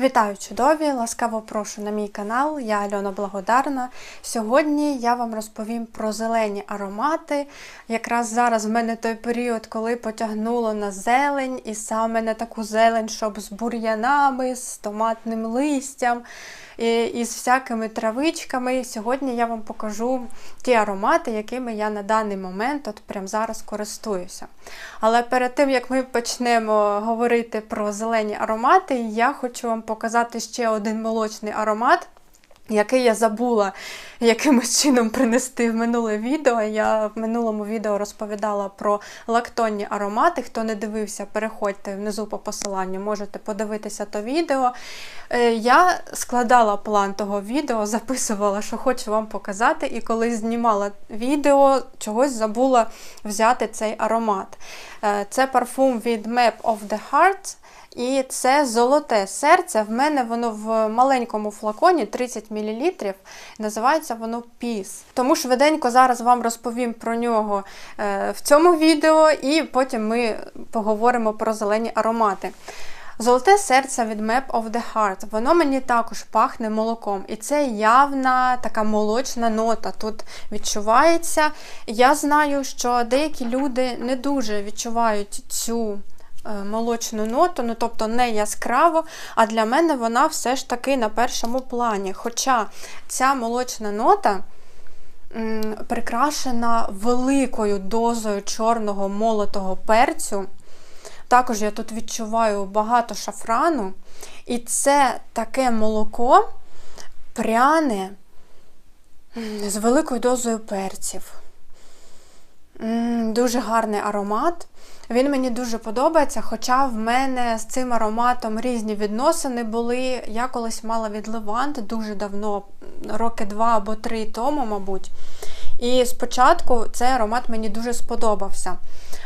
Вітаю чудові! Ласкаво прошу на мій канал, я Альона Благодарна. Сьогодні я вам розповім про зелені аромати. Якраз зараз в мене той період, коли потягнуло на зелень, і саме на таку зелень, щоб з бур'янами, з томатним листям і, і з всякими травичками. Сьогодні я вам покажу ті аромати, якими я на даний момент от прямо зараз користуюся. Але перед тим, як ми почнемо говорити про зелені аромати, я хочу вам показати ще один молочний аромат який я забула якимось чином принести в минуле відео. Я в минулому відео розповідала про лактонні аромати. Хто не дивився, переходьте внизу по посиланню, можете подивитися то відео. Е, я складала план того відео, записувала, що хочу вам показати, і коли знімала відео, чогось забула взяти цей аромат. Е, це парфум від Map of the Heart. І це золоте серце. В мене воно в маленькому флаконі 30 мл. Називається воно Піс. Тому швиденько зараз вам розповім про нього е, в цьому відео, і потім ми поговоримо про зелені аромати. Золоте серце від Map of the Heart, воно мені також пахне молоком. І це явна така молочна нота тут відчувається. Я знаю, що деякі люди не дуже відчувають цю. Е, молочну ноту, ну тобто не яскраво, а для мене вона все ж таки на першому плані. Хоча ця молочна нота прикрашена великою дозою чорного молотого перцю. Також я тут відчуваю багато шафрану. І це таке молоко пряне з великою дозою перців. Дуже гарний аромат. Він мені дуже подобається, хоча в мене з цим ароматом різні відносини були. Я колись мала від Левант дуже давно, роки два або три тому, мабуть. І спочатку цей аромат мені дуже сподобався.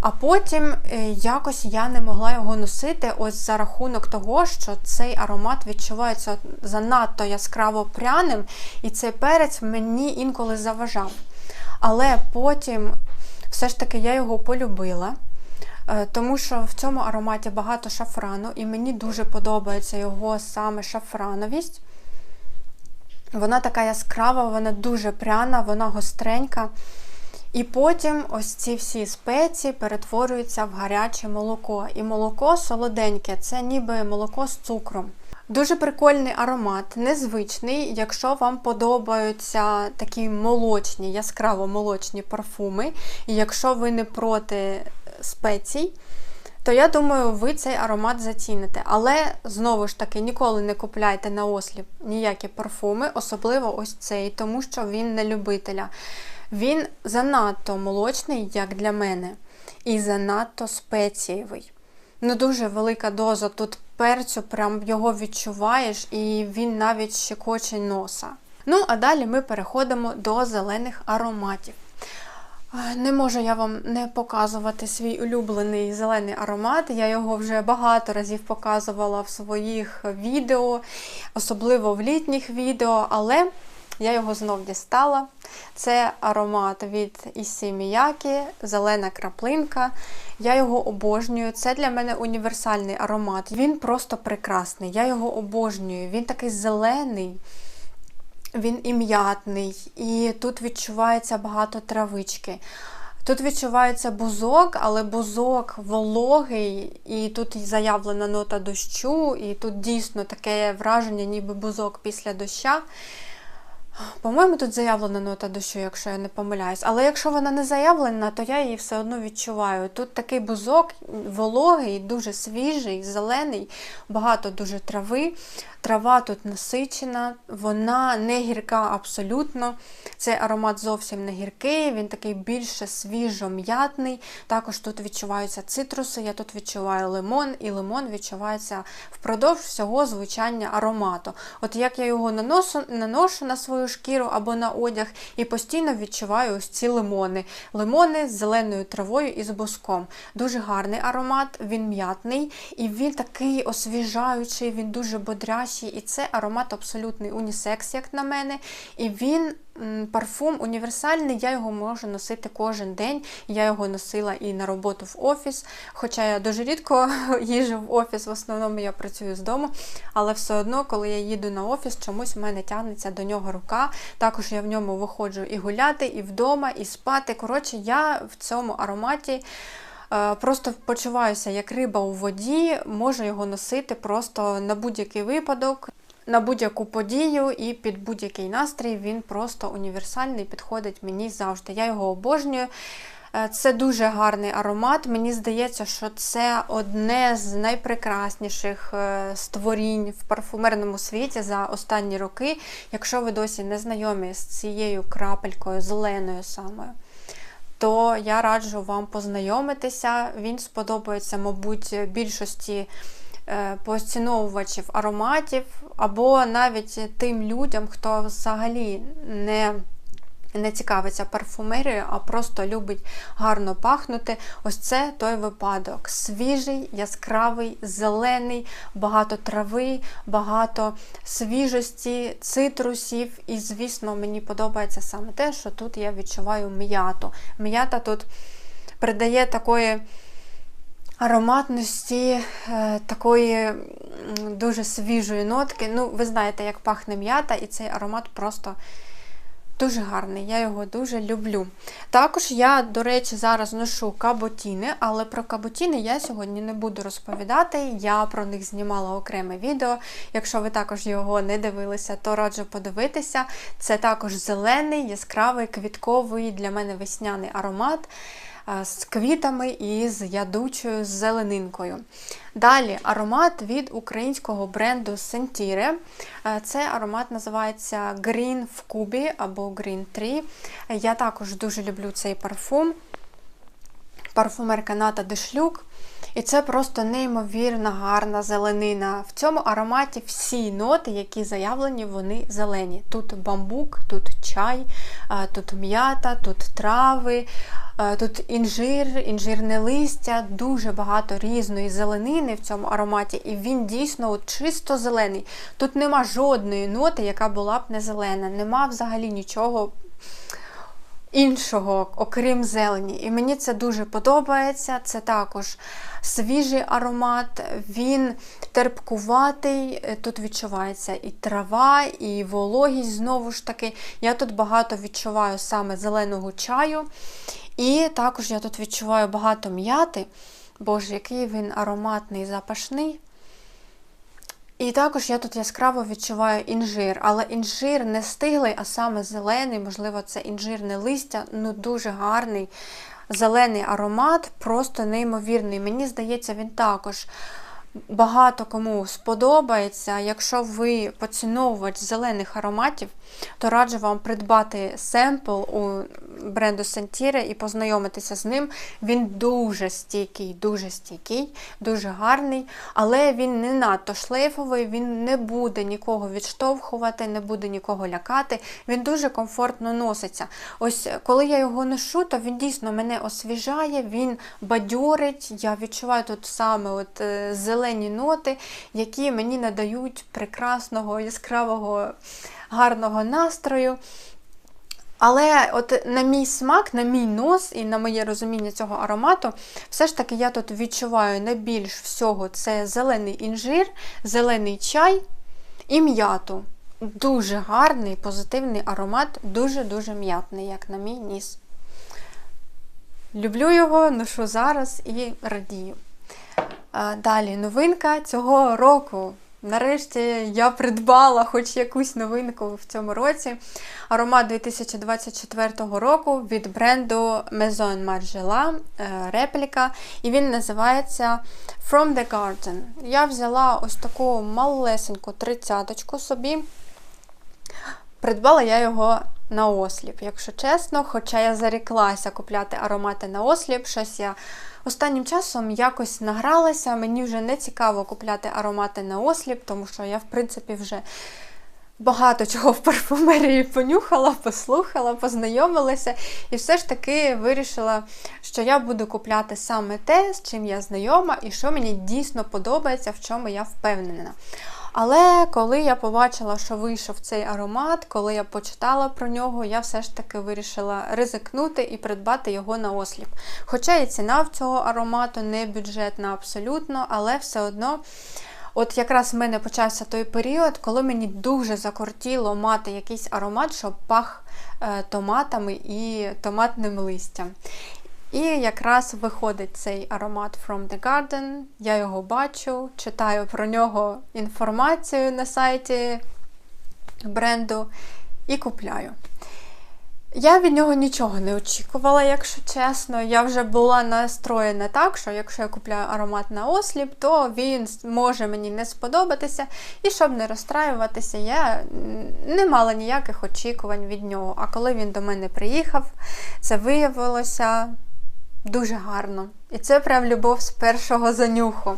А потім е, якось я не могла його носити ось за рахунок того, що цей аромат відчувається занадто яскраво пряним, і цей перець мені інколи заважав. Але потім все ж таки я його полюбила. Е, тому що в цьому ароматі багато шафрану, і мені дуже подобається його саме шафрановість. Вона така яскрава, вона дуже пряна, вона гостренька. І потім ось ці всі спеції перетворюються в гаряче молоко. І молоко солоденьке, це ніби молоко з цукром. Дуже прикольний аромат, незвичний, якщо вам подобаються такі молочні, яскраво молочні парфуми, і якщо ви не проти спецій, то я думаю, ви цей аромат заціните. Але, знову ж таки, ніколи не купляйте на осліп ніякі парфуми, особливо ось цей, тому що він не любителя. Він занадто молочний, як для мене, і занадто спецієвий. Ну, дуже велика доза тут перцю, прям його відчуваєш, і він навіть щекоче носа. Ну, а далі ми переходимо до зелених ароматів. Не можу я вам не показувати свій улюблений зелений аромат. Я його вже багато разів показувала в своїх відео, особливо в літніх відео, але я його знов дістала. Це аромат від Ісі Міякі, зелена краплинка. Я його обожнюю. Це для мене універсальний аромат. Він просто прекрасний. Я його обожнюю. Він такий зелений. Він ім'ятний, і тут відчувається багато травички. Тут відчувається бузок, але бузок вологий, і тут заявлена нота дощу, і тут дійсно таке враження, ніби бузок після доща. По-моєму, тут заявлена нота дощу, якщо я не помиляюсь. Але якщо вона не заявлена, то я її все одно відчуваю. Тут такий бузок вологий, дуже свіжий, зелений, багато дуже трави. Трава тут насичена, вона не гірка абсолютно. Цей аромат зовсім не гіркий, він такий більше свіжо-м'ятний. Також тут відчуваються цитруси, я тут відчуваю лимон, і лимон відчувається впродовж всього звучання аромату. От як я його наношу, наношу на свою шкіру або на одяг, і постійно відчуваю ось ці лимони. Лимони з зеленою травою і з боском. Дуже гарний аромат, він м'ятний, і він такий освіжаючий, він дуже бодрящий. І це аромат абсолютний унісекс, як на мене. І він парфум універсальний, я його можу носити кожен день. Я його носила і на роботу в офіс. Хоча я дуже рідко їжджу в офіс, в основному я працюю з дому. Але все одно, коли я їду на офіс, чомусь в мене тягнеться до нього рука. Також я в ньому виходжу і гуляти, і вдома, і спати. Коротше, я в цьому ароматі. Е, просто почуваюся як риба у воді, можу його носити просто на будь-який випадок на будь-яку подію і під будь-який настрій він просто універсальний, підходить мені завжди. Я його обожнюю. Е, це дуже гарний аромат. Мені здається, що це одне з найпрекрасніших е, створінь в парфумерному світі за останні роки. Якщо ви досі не знайомі з цією крапелькою, зеленою самою, то я раджу вам познайомитися. Він сподобається, мабуть, більшості поціновувачів ароматів, або навіть тим людям, хто взагалі не не цікавиться парфумерією, а просто любить гарно пахнути. Ось це той випадок. Свіжий, яскравий, зелений, багато трави, багато свіжості, цитрусів. І, звісно, мені подобається саме те, що тут я відчуваю м'яту. М'ята тут придає такої ароматності е, такої дуже свіжої нотки. Ну, ви знаєте, як пахне м'ята, і цей аромат просто дуже гарний. Я його дуже люблю. Також я, до речі, зараз ношу каботіни, але про каботіни я сьогодні не буду розповідати. Я про них знімала окреме відео. Якщо ви також його не дивилися, то раджу подивитися. Це також зелений, яскравий, квітковий для мене весняний аромат з квітами і з ядучою зеленинкою. Далі аромат від українського бренду Sentire. Це аромат називається Green в Кубі або Green 3. Я також дуже люблю цей парфум. Парфумерка Ната Дешлюк. І це просто неймовірно гарна зеленина. В цьому ароматі всі ноти, які заявлені, вони зелені. Тут бамбук, тут чай, тут м'ята, тут трави, тут інжир, інжирне листя, дуже багато різної зеленини в цьому ароматі, і він дійсно от чисто зелений. Тут нема жодної ноти, яка була б не зелена. Нема взагалі нічого іншого, окрім зелені. І мені це дуже подобається. Це також свіжий аромат, він терпкуватий, тут відчувається і трава, і вологість знову ж таки. Я тут багато відчуваю саме зеленого чаю. І також я тут відчуваю багато м'яти. Боже, який він ароматний, запашний. І також я тут яскраво відчуваю інжир, але інжир не стиглий, а саме зелений, можливо, це інжирне листя, ну дуже гарний зелений аромат, просто неймовірний. Мені здається, він також багато кому сподобається. Якщо ви поціновувач зелених ароматів, то раджу вам придбати семпл у бренду Sentire і познайомитися з ним. Він дуже стійкий, дуже стійкий, дуже гарний, але він не надто шлейфовий, він не буде нікого відштовхувати, не буде нікого лякати. Він дуже комфортно носиться. Ось коли я його ношу, то він дійсно мене освіжає, він бадьорить. Я відчуваю тут саме от е, зелені ноти, які мені надають прекрасного, яскравого гарного настрою. Але от на мій смак, на мій нос і на моє розуміння цього аромату, все ж таки я тут відчуваю найбільш всього це зелений інжир, зелений чай і м'яту. Дуже гарний, позитивний аромат, дуже-дуже м'ятний, як на мій ніс. Люблю його, ношу зараз і радію. Далі новинка цього року. Нарешті я придбала хоч якусь новинку в цьому році. Аромат 2024 року від бренду Maison Margiela е, репліка. І він називається From the Garden. Я взяла ось таку малесеньку тридцяточку собі. Придбала я його на осліп, якщо чесно, хоча я заріклася купляти аромати на осліп, щось я останнім часом якось награлася, мені вже не цікаво купляти аромати на осліп, тому що я, в принципі, вже багато чого в парфумерії понюхала, послухала, познайомилася, і все ж таки вирішила, що я буду купляти саме те, з чим я знайома, і що мені дійсно подобається, в чому я впевнена. Але коли я побачила, що вийшов цей аромат, коли я почитала про нього, я все ж таки вирішила ризикнути і придбати його на осліп. Хоча і ціна в цього аромату не бюджетна абсолютно, але все одно. От якраз в мене почався той період, коли мені дуже закортіло мати якийсь аромат, що пах е, томатами і томатним листям. І якраз виходить цей аромат From the Garden. Я його бачу, читаю про нього інформацію на сайті бренду і купляю. Я від нього нічого не очікувала, якщо чесно. Я вже була настроєна так, що якщо я купляю аромат на осліп, то він може мені не сподобатися. І щоб не розстраюватися, я не мала ніяких очікувань від нього. А коли він до мене приїхав, це виявилося дуже гарно. І це прям любов з першого занюху.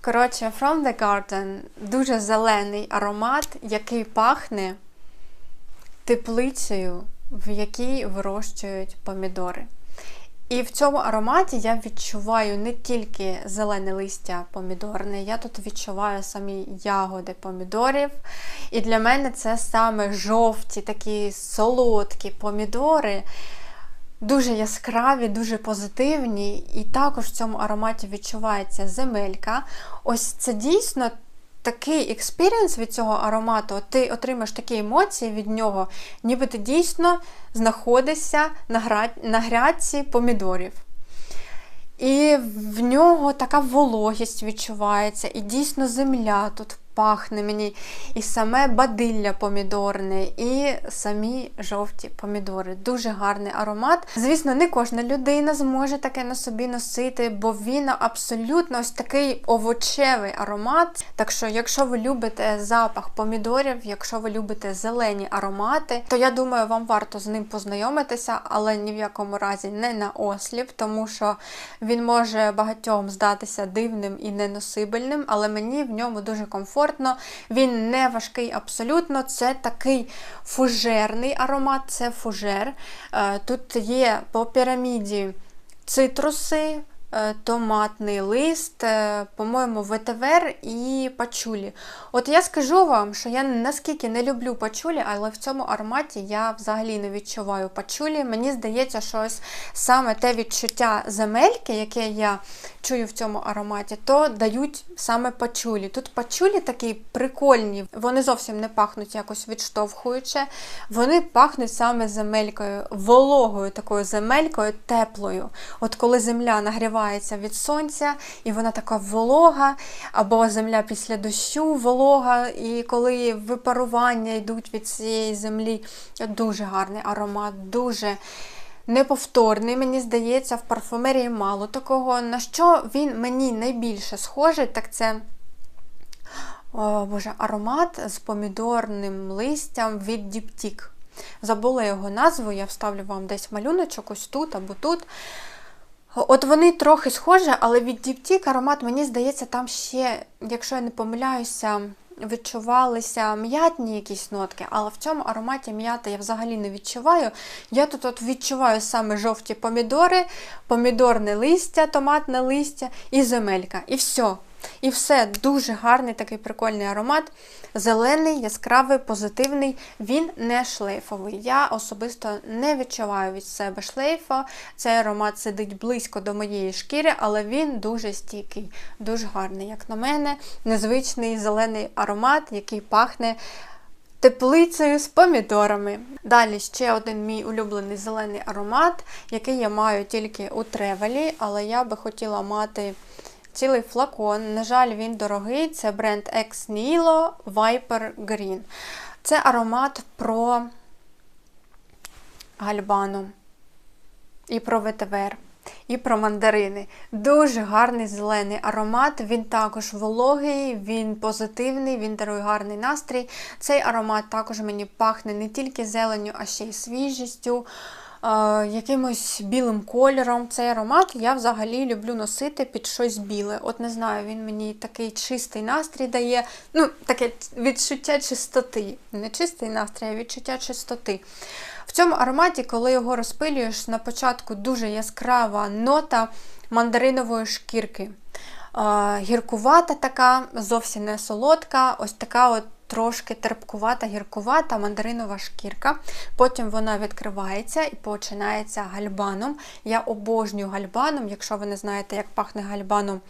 Коротше, From the Garden дуже зелений аромат, який пахне теплицею, в якій вирощують помідори. І в цьому ароматі я відчуваю не тільки зелене листя помідорне, я тут відчуваю самі ягоди помідорів. І для мене це саме жовті, такі солодкі помідори дуже яскраві, дуже позитивні, і також в цьому ароматі відчувається земелька. Ось це дійсно такий експірієнс від цього аромату, ти отримаєш такі емоції від нього, ніби ти дійсно знаходишся на, град... на грядці помідорів. І в нього така вологість відчувається, і дійсно земля тут пахне мені і саме бадилля помідорне, і самі жовті помідори. Дуже гарний аромат. Звісно, не кожна людина зможе таке на собі носити, бо він абсолютно ось такий овочевий аромат. Так що, якщо ви любите запах помідорів, якщо ви любите зелені аромати, то я думаю, вам варто з ним познайомитися, але ні в якому разі не на осліп, тому що він може багатьом здатися дивним і неносибельним, але мені в ньому дуже комфортно комфортно, він не важкий абсолютно. Це такий фужерний аромат, це фужер. Е, тут є по піраміді цитруси. Е, томатний лист, е, по-моєму, ветивер і пачулі. От я скажу вам, що я наскільки не люблю пачулі, але в цьому ароматі я взагалі не відчуваю пачулі. Мені здається, що ось саме те відчуття земельки, яке я чую в цьому ароматі, то дають саме пачулі. Тут пачулі такі прикольні, вони зовсім не пахнуть якось відштовхуюче. Вони пахнуть саме земелькою, вологою такою земелькою, теплою. От коли земля нагрівається від сонця, і вона така волога, або земля після дощу волога, і коли випарування йдуть від цієї землі, дуже гарний аромат, дуже неповторний, мені здається, в парфумерії мало такого. На що він мені найбільше схожий, так це о, боже, аромат з помідорним листям від Діптік. Забула його назву, я вставлю вам десь малюночок, ось тут або тут. От вони трохи схожі, але від Діптік аромат, мені здається, там ще, якщо я не помиляюся, відчувалися м'ятні якісь нотки, але в цьому ароматі м'ята я взагалі не відчуваю. Я тут от відчуваю саме жовті помідори, помідорне листя, томатне листя і земелька. І все. І все, дуже гарний такий прикольний аромат. Зелений, яскравий, позитивний, він не шлейфовий. Я особисто не відчуваю від себе шлейфа. Цей аромат сидить близько до моєї шкіри, але він дуже стійкий, дуже гарний, як на мене, незвичний зелений аромат, який пахне. Теплицею з помідорами. Далі ще один мій улюблений зелений аромат, який я маю тільки у тревелі, але я би хотіла мати цілий флакон. На жаль, він дорогий. Це бренд Ex Nilo Viper Green. Це аромат про гальбану і про ветивер. І про мандарини. Дуже гарний зелений аромат, він також вологий, він позитивний, він дарує гарний настрій. Цей аромат також мені пахне не тільки зеленню, а ще й свіжістю якимось білим кольором. Цей аромат я взагалі люблю носити під щось біле. От не знаю, він мені такий чистий настрій дає, ну, таке відчуття чистоти. Не чистий настрій, а відчуття чистоти. В цьому ароматі, коли його розпилюєш, на початку дуже яскрава нота мандаринової шкірки. гіркувата така, зовсім не солодка, ось така от трошки терпкувата, гіркувата мандаринова шкірка. Потім вона відкривається і починається гальбаном. Я обожнюю гальбаном, якщо ви не знаєте, як пахне гальбаном.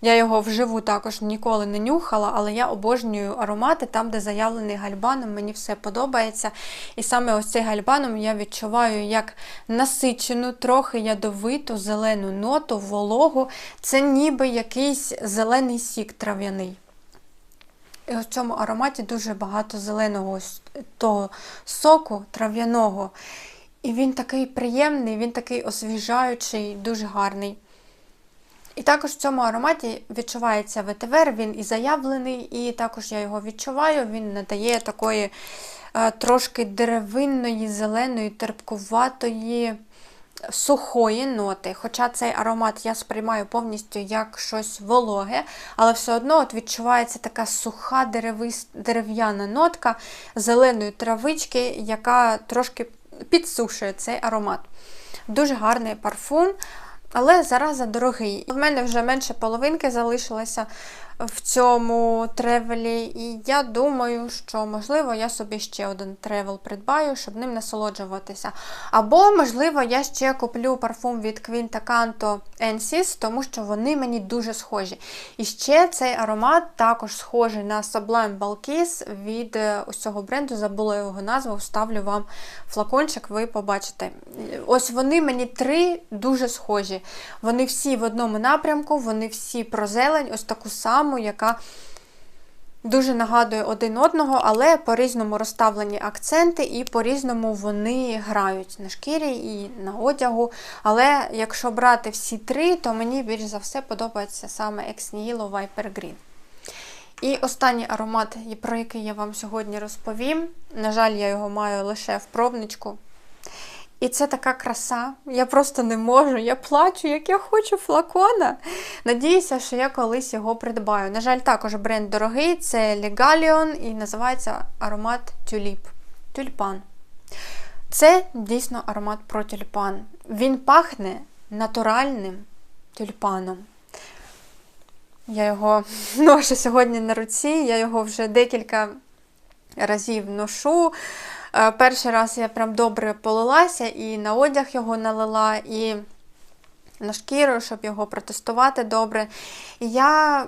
Я його вживу також ніколи не нюхала, але я обожнюю аромати там, де заявлений гальбаном, мені все подобається. І саме ось цей гальбаном я відчуваю як насичену, трохи ядовиту, зелену ноту, вологу. Це ніби якийсь зелений сік трав'яний. І в цьому ароматі дуже багато зеленого того соку трав'яного. І він такий приємний, він такий освіжаючий, дуже гарний. І також в цьому ароматі відчувається ветивер, він і заявлений, і також я його відчуваю, він надає такої е, трошки деревинної, зеленої, терпкуватої, сухої ноти. Хоча цей аромат я сприймаю повністю як щось вологе, але все одно от відчувається така суха дерев'яна нотка зеленої травички, яка трошки підсушує цей аромат. Дуже гарний парфум. Але зараза дорогий. У мене вже менше половинки залишилося в цьому тревелі, і я думаю, що, можливо, я собі ще один тревел придбаю, щоб ним насолоджуватися. Або, можливо, я ще куплю парфум від Quinta Canto Ensis, тому що вони мені дуже схожі. І ще цей аромат також схожий на Sublime Balkis від е, ось цього бренду, забула його назву, вставлю вам флакончик, ви побачите. Ось вони мені три дуже схожі. Вони всі в одному напрямку, вони всі про зелень, ось таку саму яка дуже нагадує один одного, але по-різному розставлені акценти, і по-різному вони грають на шкірі і на одягу. Але якщо брати всі три, то мені більш за все подобається саме Ex Nihilo Viper Green. І останній аромат, про який я вам сьогодні розповім. На жаль, я його маю лише в пробничку. І це така краса. Я просто не можу. Я плачу, як я хочу флакона. Надіюся, що я колись його придбаю. На жаль, також бренд дорогий, це Legalion і називається аромат Тюліп. Тюльпан. Це дійсно аромат про тюльпан. Він пахне натуральним тюльпаном. Я його ношу сьогодні на руці, я його вже декілька разів ношу. Е, перший раз я прям добре полилася і на одяг його налила, і на шкіру, щоб його протестувати добре. І я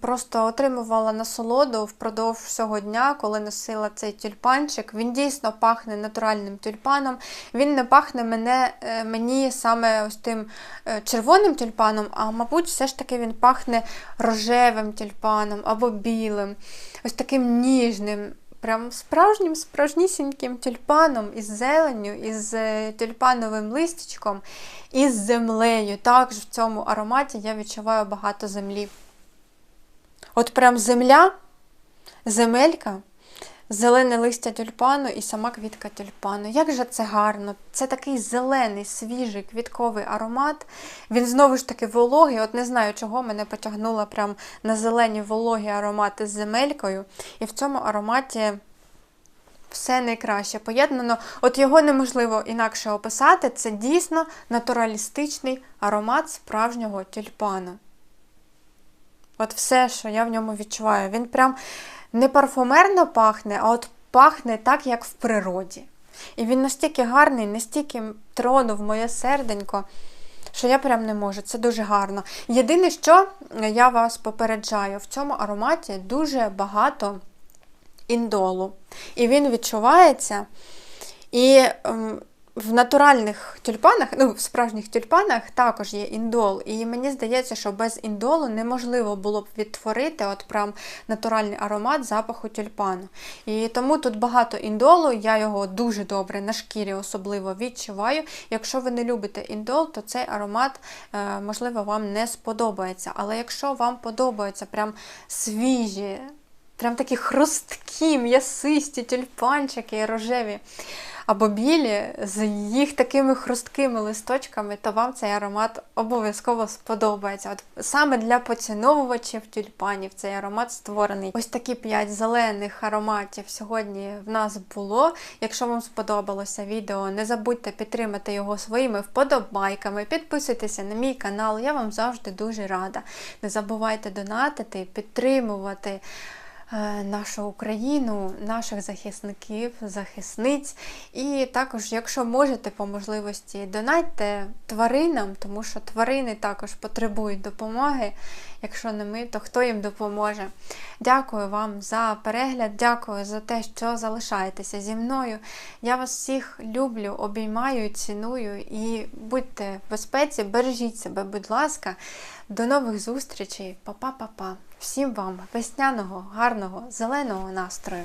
просто отримувала насолоду впродовж всього дня, коли носила цей тюльпанчик. Він дійсно пахне натуральним тюльпаном. Він не пахне мене, е, мені саме ось тим е, червоним тюльпаном, а, мабуть, все ж таки він пахне рожевим тюльпаном або білим, ось таким ніжним прям справжнім справжнісіньким тюльпаном із зеленню, із е, тюльпановим листячком, із землею. Також в цьому ароматі я відчуваю багато землі. От прям земля, земелька зелене листя тюльпану і сама квітка тюльпану. Як же це гарно! Це такий зелений, свіжий квітковий аромат. Він знову ж таки вологий. От не знаю, чого мене потягнуло прям на зелені вологі аромати з земелькою. І в цьому ароматі. Все найкраще поєднано. От його неможливо інакше описати. Це дійсно натуралістичний аромат справжнього тюльпану. От все, що я в ньому відчуваю. Він прям не парфумерно пахне, а от пахне так, як в природі. І він настільки гарний, настільки тронув моє серденько, що я прям не можу. Це дуже гарно. Єдине, що я вас попереджаю, в цьому ароматі дуже багато індолу. І він відчувається. І ем, в натуральних тюльпанах, ну, в справжніх тюльпанах також є індол. І мені здається, що без індолу неможливо було б відтворити от прям натуральний аромат запаху тюльпану. І тому тут багато індолу, я його дуже добре на шкірі особливо відчуваю. Якщо ви не любите індол, то цей аромат, е, можливо, вам не сподобається. Але якщо вам подобаються прям свіжі, прям такі хрусткі, м'ясисті тюльпанчики рожеві або білі з їх такими хрусткими листочками, то вам цей аромат обов'язково сподобається. От саме для поціновувачів тюльпанів цей аромат створений. Ось такі п'ять зелених ароматів сьогодні в нас було. Якщо вам сподобалося відео, не забудьте підтримати його своїми вподобайками, підписуйтеся на мій канал, я вам завжди дуже рада. Не забувайте донатити, підтримувати нашу Україну, наших захисників, захисниць. І також, якщо можете по можливості, донатьте тваринам, тому що тварини також потребують допомоги. Якщо не ми, то хто їм допоможе? Дякую вам за перегляд, дякую за те, що залишаєтеся зі мною. Я вас всіх люблю, обіймаю, ціную і будьте в безпеці, бережіть себе, будь ласка. До нових зустрічей. Па-па-па-па. Всім вам весняного, гарного, зеленого настрою.